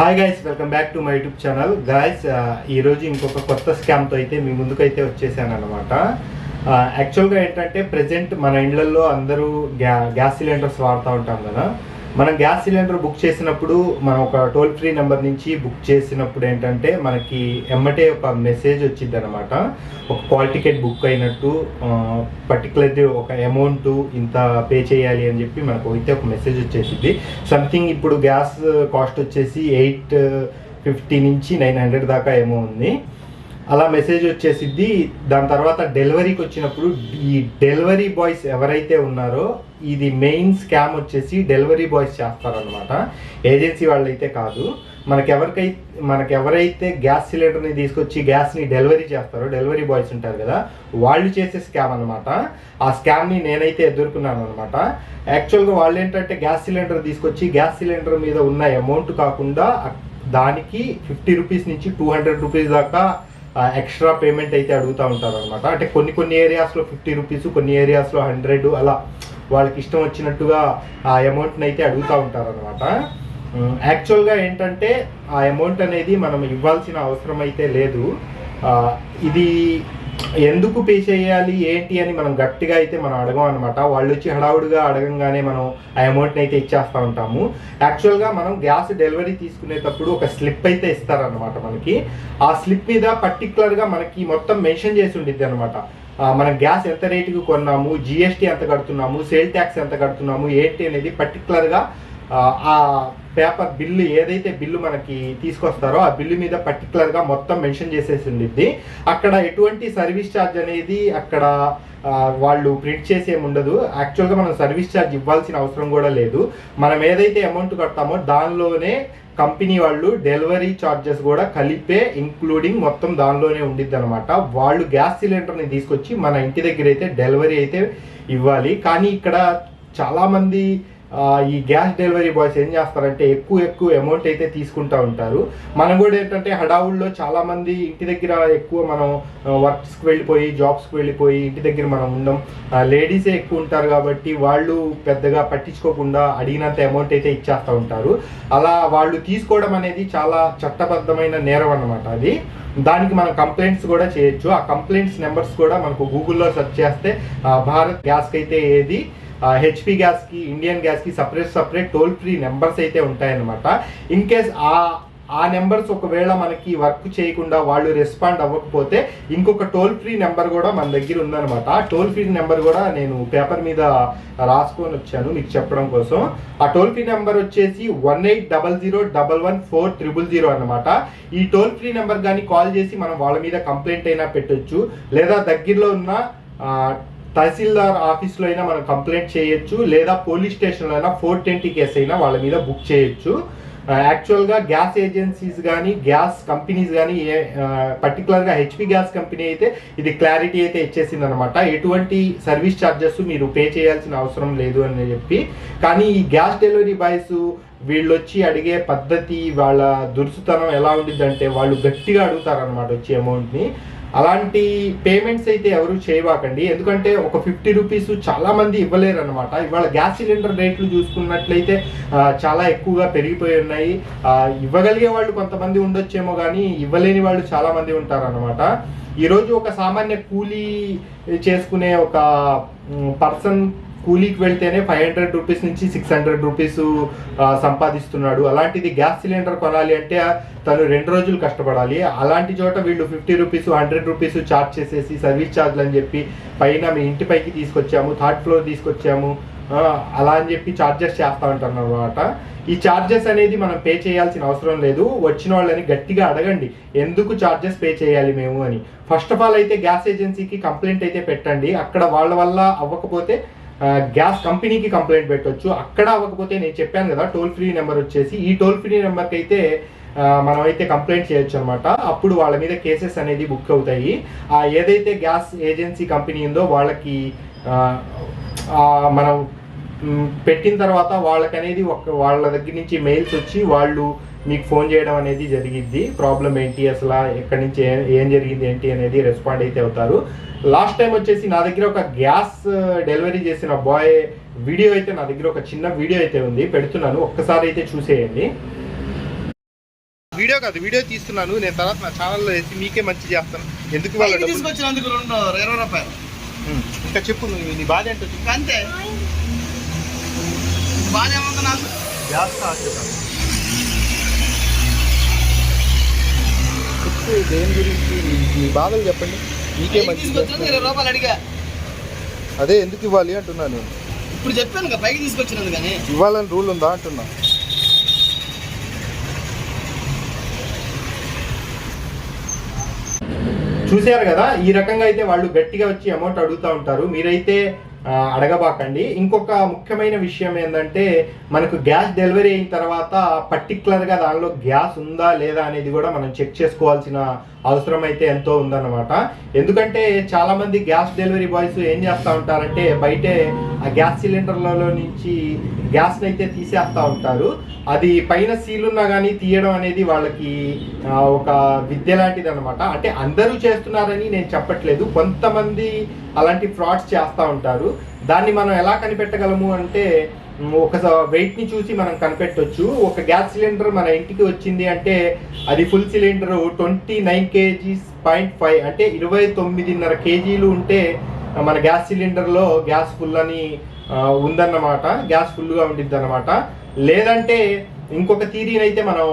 Hi guys welcome back to my YouTube channel guys ఈరోజు ఇంకొక కొత్త స్కామ్తో అయితే మీ ముందుకైతే వచ్చేసాను అనమాట యాక్చువల్గా uh, ఏంటంటే ప్రజెంట్ మన ఇండ్లలో అందరూ గ్యా గ్యాస్ సిలిండర్స్ వాడుతూ ఉంటాం కదా. మనం గ్యాస్ సిలిండర్ బుక్ చేసినప్పుడు మనం ఒక టోల్ ఫ్రీ నెంబర్ నుంచి బుక్ చేసినప్పుడు ఏంటంటే మనకి ఎమ్మటే ఒక మెసేజ్ వచ్చింది అనమాట ఒక కాల్ టికెట్ బుక్ అయినట్టు పర్టికులర్లీ ఒక అమౌంట్ ఇంత పే చేయాలి అని చెప్పి మనకు అయితే ఒక మెసేజ్ వచ్చేసింది. సంథింగ్ ఇప్పుడు గ్యాస్ కాస్ట్ వచ్చేసి ఎయిట్ ఫిఫ్టీ నుంచి నైన్ హండ్రెడ్ దాకా ఏమో ఉంది. అలా మెసేజ్ వచ్చేసిద్ది. దాని తర్వాత డెలివరీకి వచ్చినప్పుడు ఈ డెలివరీ బాయ్స్ ఎవరైతే ఉన్నారో ఇది మెయిన్ స్కామ్ వచ్చేసి డెలివరీ బాయ్స్ చేస్తారనమాట ఏజెన్సీ వాళ్ళైతే కాదు. మనకెవరికై మనకెవరైతే గ్యాస్ సిలిండర్ని తీసుకొచ్చి గ్యాస్ని డెలివరీ చేస్తారో డెలివరీ బాయ్స్ ఉంటారు కదా వాళ్ళు చేసే స్కామ్ అనమాట ఆ స్కామ్ని నేనైతే ఎదుర్కొన్నాను అనమాట యాక్చువల్గా వాళ్ళు ఏంటంటే గ్యాస్ సిలిండర్ తీసుకొచ్చి గ్యాస్ సిలిండర్ మీద ఉన్న అమౌంట్ కాకుండా దానికి ఫిఫ్టీ రూపీస్ నుంచి టూ హండ్రెడ్ రూపీస్ దాకా ఎక్స్ట్రా పేమెంట్ అయితే అడుగుతూ ఉంటారు అనమాట అంటే కొన్ని కొన్ని ఏరియాస్లో ఫిఫ్టీ రూపీస్ కొన్ని ఏరియాస్లో హండ్రెడ్ అలా. వాళ్ళకి ఇష్టం వచ్చినట్టుగా ఆ అమౌంట్ని అయితే అడుగుతూ ఉంటారు అనమాట యాక్చువల్గా ఏంటంటే ఆ అమౌంట్ అనేది మనం ఇవ్వాల్సిన అవసరం అయితే లేదు. ఇది ఎందుకు పే చేయాలి ఏంటి అని మనం గట్టిగా అయితే మనం అడగం అనమాట వాళ్ళు వచ్చి హడావుడిగా అడగంగానే మనం ఆ అమౌంట్ని అయితే ఇచ్చేస్తూ ఉంటాము. యాక్చువల్గా మనం గ్యాస్ డెలివరీ తీసుకునేటప్పుడు ఒక స్లిప్ అయితే ఇస్తారనమాట మనకి. ఆ స్లిప్ మీద పర్టికులర్గా మనకి మొత్తం మెన్షన్ చేసి ఉండిద్ది అనమాట మనం గ్యాస్ ఎంత రేటుకి కొన్నాము జిఎస్టీ ఎంత కడుతున్నాము సేల్ ట్యాక్స్ ఎంత కడుతున్నాము ఏంటి అనేది పర్టికులర్గా ఆ పేపర్ బిల్లు ఏదైతే బిల్లు మనకి తీసుకొస్తారో ఆ బిల్లు మీద పర్టికులర్గా మొత్తం మెన్షన్ చేసేసి ఉండిద్ది. అక్కడ ఎటువంటి సర్వీస్ ఛార్జ్ అనేది అక్కడ వాళ్ళు ప్రింట్ చేసేమి ఉండదు. యాక్చువల్గా మనం సర్వీస్ ఛార్జ్ ఇవ్వాల్సిన అవసరం కూడా లేదు. మనం ఏదైతే అమౌంట్ కడతామో దానిలోనే కంపెనీ వాళ్ళు డెలివరీ ఛార్జెస్ కూడా కలిపే ఇంక్లూడింగ్ మొత్తం దానిలోనే ఉండిద్ది అనమాట వాళ్ళు గ్యాస్ సిలిండర్ని తీసుకొచ్చి మన ఇంటి దగ్గర అయితే డెలివరీ అయితే ఇవ్వాలి. కానీ ఇక్కడ చాలామంది ఈ గ్యాస్ డెలివరీ బాయ్స్ ఏం చేస్తారంటే ఎక్కువ ఎక్కువ అమౌంట్ అయితే తీసుకుంటా ఉంటారు. మనం కూడా ఏంటంటే హడావుల్లో చాలా మంది ఇంటి దగ్గర ఎక్కువ మనం వర్క్స్కి వెళ్ళిపోయి జాబ్స్కి వెళ్ళిపోయి ఇంటి దగ్గర మనం ఉండం. లేడీసే ఎక్కువ ఉంటారు కాబట్టి వాళ్ళు పెద్దగా పట్టించుకోకుండా అడిగినంత అమౌంట్ అయితే ఇచ్చేస్తూ ఉంటారు. అలా వాళ్ళు తీసుకోవడం అనేది చాలా చట్టబద్ధమైన నేరం అన్నమాట అది. దానికి మనం కంప్లైంట్స్ కూడా చేయొచ్చు. ఆ కంప్లైంట్స్ నెంబర్స్ కూడా మనకు గూగుల్లో సెర్చ్ చేస్తే భారత్ గ్యాస్కి అయితే ఏది? హెచ్పి గ్యాస్కి Indian గ్యాస్కి separate separate toll free numbers అయితే ఉంటాయన్నమాట. ఇన్ కేస్ ఆ ఆ నెంబర్స్ ఒకవేళ మనకి వర్క్ చేయకుండా వాళ్ళు రెస్పాండ్ అవ్వకపోతే ఇంకొక టోల్ ఫ్రీ నెంబర్ కూడా మన దగ్గర ఉందన్నమాట. ఆ టోల్ ఫ్రీ నెంబర్ కూడా నేను పేపర్ మీద రాసుకొని వచ్చాను మీకు చెప్పడం కోసం. ఆ టోల్ ఫ్రీ నెంబర్ వచ్చేసి one eight double zero double one four triple zero అనమాట ఈ టోల్ ఫ్రీ నెంబర్ కానీ కాల్ చేసి మనం వాళ్ళ మీద కంప్లైంట్ అయినా పెట్టొచ్చు. లేదా దగ్గరలో ఉన్న తహసీల్దార్ ఆఫీస్లో అయినా మనం కంప్లైంట్ చేయొచ్చు లేదా పోలీస్ స్టేషన్లో అయినా ఫోర్ ట్వంటీ కేసు అయినా వాళ్ళ మీద బుక్ చేయొచ్చు. యాక్చువల్గా గ్యాస్ ఏజెన్సీస్ కానీ గ్యాస్ కంపెనీస్ కానీ ఏ పర్టికులర్గా హెచ్పి గ్యాస్ కంపెనీ అయితే ఇది క్లారిటీ అయితే ఇచ్చేసింది అనమాట ఎటువంటి సర్వీస్ ఛార్జెస్ మీరు పే చేయాల్సిన అవసరం లేదు అని చెప్పి. కానీ ఈ గ్యాస్ డెలివరీ బాయ్స్ వీళ్ళు వచ్చి అడిగే పద్ధతి వాళ్ళ దురుసుతనం ఎలా ఉండిద్దంటే వాళ్ళు గట్టిగా అడుగుతారనమాట వచ్చి అమౌంట్ని. అలాంటి పేమెంట్స్ అయితే ఎవరు చేయవాకండి ఎందుకంటే ఒక ఫిఫ్టీ రూపీస్ చాలా మంది ఇవ్వలేరు అనమాట ఇవాళ గ్యాస్ సిలిండర్ రేట్లు చూసుకున్నట్లయితే చాలా ఎక్కువగా పెరిగిపోయి ఉన్నాయి. ఇవ్వగలిగే వాళ్ళు కొంతమంది ఉండొచ్చేమో కానీ ఇవ్వలేని వాళ్ళు చాలా మంది ఉంటారనమాట ఈరోజు ఒక సామాన్య కూలీ చేసుకునే ఒక పర్సన్ కూలీకి వెళ్తేనే ఫైవ్ హండ్రెడ్ రూపీస్ నుంచి సిక్స్ హండ్రెడ్ రూపీస్ సంపాదిస్తున్నాడు. అలాంటిది గ్యాస్ సిలిండర్ కొనాలి అంటే తను రెండు రోజులు కష్టపడాలి. అలాంటి చోట వీళ్ళు fifty rupees hundred rupees charge చేసేసి సర్వీస్ ఛార్జ్లు అని చెప్పి పైన మీ ఇంటి పైకి తీసుకొచ్చాము థర్డ్ ఫ్లోర్ తీసుకొచ్చాము అలా అని చెప్పి ఛార్జెస్ చేస్తా ఉంటారు అనమాట ఈ ఛార్జెస్ అనేది మనం పే చేయాల్సిన అవసరం లేదు. వచ్చిన వాళ్ళని గట్టిగా అడగండి ఎందుకు ఛార్జెస్ పే చేయాలి మేము? అని. ఫస్ట్ ఆఫ్ ఆల్ అయితే గ్యాస్ ఏజెన్సీకి కంప్లైంట్ అయితే పెట్టండి. అక్కడ వాళ్ళ వల్ల అవ్వకపోతే గ్యాస్ కంపెనీకి కంప్లైంట్ పెట్టొచ్చు. అక్కడ అవ్వకపోతే నేను చెప్పాను కదా టోల్ ఫ్రీ నెంబర్ వచ్చేసి ఈ టోల్ ఫ్రీ నెంబర్కి అయితే మనం అయితే కంప్లైంట్ చేయొచ్చు అనమాట అప్పుడు వాళ్ళ మీద కేసెస్ అనేది బుక్ అవుతాయి. ఆ ఏదైతే గ్యాస్ ఏజెన్సీ కంపెనీ ఉందో వాళ్ళకి మనం పెట్టిన తర్వాత వాళ్ళకనేది ఒక వాళ్ళ దగ్గర నుంచి మెయిల్స్ వచ్చి వాళ్ళు మీకు ఫోన్ చేయడం అనేది జరిగిద్ది. ప్రాబ్లం ఏంటి? అసలు ఎక్కడి నుంచి ఏ- ఏం జరిగింది ఏంటి అనేది రెస్పాండ్ అయితే అవుతారు. లాస్ట్ టైం వచ్చేసి నా దగ్గర ఒక గ్యాస్ డెలివరీ చేసిన బాయ్ వీడియో అయితే నా దగ్గర ఒక చిన్న వీడియో అయితే ఉంది. పెడుతున్నాను. ఒక్కసారి అయితే చూసేయండి. వీడియో కాదు వీడియో తీస్తున్నాను. నేను తర్వాత నా ఛానల్లో వేసి మీకే మంచి చేస్తాను. ఎందుకు వాళ్ళ పైకి డబ్బులు? తీసుకొచ్చినందుకు రెండు ఇరవై రూపాయలు. ఉమ్, ఇంకా చెప్పు నువ్వు నీ బాధ ఏంటో చెప్పు. అంతే. బాగానే ఉంది నాకు. చేస్తా చెప్పు దేని గురించి నీ బాధలు చెప్పండి. మీకే పైకి మంచి తీసుకొచ్చినందుకు ఇరవై రూపాయలు అడిగా. అదే ఎందుకు ఇవ్వాలి అంటున్నాను నేను. ఇప్పుడు చెప్పాను పైకి తీసుకొచ్చినందుకు కానీ ఇవ్వాలని రూల్ ఉందా అంటున్నా. చూశారు కదా ఈ రకంగా అయితే వాళ్ళు గట్టిగా వచ్చి అమౌంట్ అడుగుతూ ఉంటారు. మీరైతే అడగబాకండి. ఇంకొక ముఖ్యమైన విషయం ఏంటంటే మనకు గ్యాస్ డెలివరీ అయిన తర్వాత పర్టికులర్గా దానిలో గ్యాస్ ఉందా లేదా అనేది కూడా మనం చెక్ చేసుకోవాల్సిన అవసరం అయితే ఎంతో ఉందన్నమాట. ఎందుకంటే చాలా మంది గ్యాస్ డెలివరీ బాయ్స్ ఏం చేస్తూ ఉంటారంటే బయటే ఆ గ్యాస్ సిలిండర్లలో నుంచి గ్యాస్ని అయితే తీసేస్తూ ఉంటారు. అది పైన సీల్ ఉన్నా కానీ తీయడం అనేది వాళ్ళకి ఒక విద్య లాంటిది అనమాట అంటే అందరూ చేస్తున్నారని నేను చెప్పట్లేదు. కొంతమంది అలాంటి ఫ్రాడ్స్ చేస్తూ ఉంటారు. దాన్ని మనం ఎలా కనిపెట్టగలము అంటే ఒక వెయిట్ని చూసి మనం కనిపెట్టొచ్చు. ఒక గ్యాస్ సిలిండర్ మన ఇంటికి వచ్చింది అంటే అది full cylinder twenty nine KGs point five అంటే ఇరవై తొమ్మిదిన్నర కేజీలు ఉంటే మన గ్యాస్ సిలిండర్లో గ్యాస్ ఫుల్ అని ఉందన్నమాట. గ్యాస్ ఫుల్గా ఉండిద్ది అనమాట లేదంటే ఇంకొక థీరీని అయితే మనం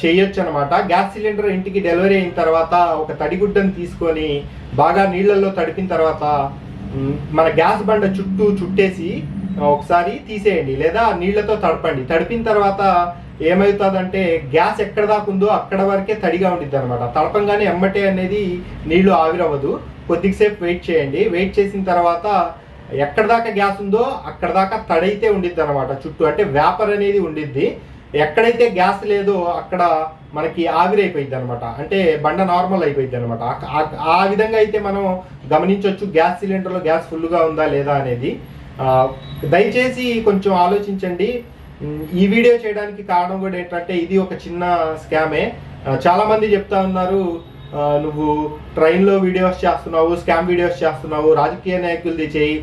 చేయొచ్చు అనమాట గ్యాస్ సిలిండర్ ఇంటికి డెలివరీ అయిన తర్వాత ఒక తడిగుడ్డను తీసుకొని బాగా నీళ్ళల్లో తడిపిన తర్వాత మన గ్యాస్ బండ చుట్టూ చుట్టేసి ఒకసారి తీసేయండి. లేదా నీళ్ళతో తడపండి. తడిపిన తర్వాత ఏమవుతుందంటే గ్యాస్ ఎక్కడ దాకా ఉందో అక్కడ వరకే తడిగా ఉండిద్ది అనమాట తడపంగానే ఎమ్మటే అనేది నీళ్ళు ఆవిరవ్వదు. కొద్దిసేపు వెయిట్ చేయండి. వెయిట్ చేసిన తర్వాత ఎక్కడ దాకా గ్యాస్ ఉందో అక్కడ దాకా తడైతే ఉండిద్ది అనమాట చుట్టూ అంటే వేపర్ అనేది ఉండిద్ది. ఎక్కడైతే గ్యాస్ లేదో అక్కడ మనకి ఆవిరైపోయింది అనమాట అంటే బండ నార్మల్ అయిపోయింది అనమాట ఆ విధంగా అయితే మనం గమనించవచ్చు గ్యాస్ సిలిండర్లో గ్యాస్ ఫుల్గా ఉందా లేదా అనేది. దయచేసి కొంచెం ఆలోచించండి. ఈ వీడియో చేయడానికి కారణం కూడా ఏంటంటే ఇది ఒక చిన్న స్కామే. చాలామంది చెప్తా ఉన్నారు నువ్వు ట్రైన్లో వీడియోస్ చేస్తున్నావు స్కామ్ వీడియోస్ చేస్తున్నావు రాజకీయ నాయకులది చేయి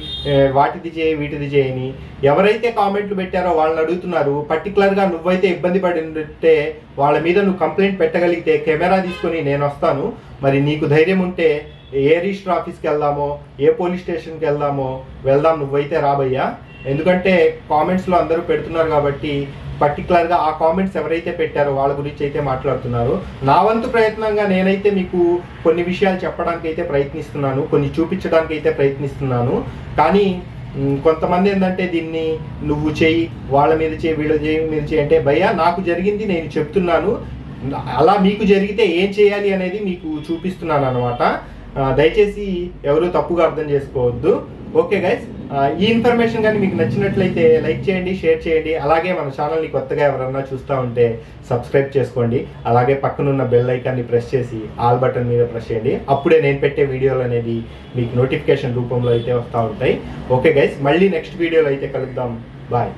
వాటిది చేయి వీటిది చేయని ఎవరైతే కామెంట్లు పెట్టారో వాళ్ళని అడుగుతున్నారు పర్టికులర్గా నువ్వైతే ఇబ్బంది పడి ఉంటే వాళ్ళ మీద నువ్వు కంప్లైంట్ పెట్టగలిగితే కెమెరా తీసుకొని నేను వస్తాను. మరి నీకు ధైర్యం ఉంటే ఏ రిజిస్టర్ ఆఫీస్కి వెళ్దామో ఏ పోలీస్ స్టేషన్కి వెళ్దామో వెళ్దాం నువ్వైతే రాబయ్యా. ఎందుకంటే కామెంట్స్లో అందరూ పెడుతున్నారు కాబట్టి పర్టికులర్గా ఆ కామెంట్స్ ఎవరైతే పెట్టారో వాళ్ళ గురించి అయితే మాట్లాడుతున్నారు. నా వంతు ప్రయత్నంగా నేనైతే మీకు కొన్ని విషయాలు చెప్పడానికి అయితే ప్రయత్నిస్తున్నాను కొన్ని చూపించడానికి అయితే ప్రయత్నిస్తున్నాను. కానీ కొంతమంది ఏంటంటే దీన్ని నువ్వు చేయి వాళ్ళ మీద చేయి వీళ్ళ చేయి మీద చేయి అంటే భయ్యా నాకు జరిగింది నేను చెప్తున్నాను. అలా మీకు జరిగితే ఏం చేయాలి అనేది మీకు చూపిస్తున్నాను అనమాట దయచేసి ఎవరు తప్పుగా అర్థం చేసుకోవద్దు. ఓకే గైస్ ఈ ఇన్ఫర్మేషన్ కానీ మీకు నచ్చినట్లయితే లైక్ చేయండి షేర్ చేయండి. అలాగే మన ఛానల్ని కొత్తగా ఎవరన్నా చూస్తూ ఉంటే సబ్స్క్రైబ్ చేసుకోండి. అలాగే పక్కనున్న బెల్ ఐకాన్ని ప్రెస్ చేసి ఆల్ బటన్ మీద ప్రెస్ చేయండి. అప్పుడే నేను పెట్టే వీడియోలు అనేది మీకు నోటిఫికేషన్ రూపంలో అయితే వస్తూ ఉంటాయి. ఓకే గైస్ మళ్ళీ నెక్స్ట్ వీడియోలో అయితే కలుద్దాం. బాయ్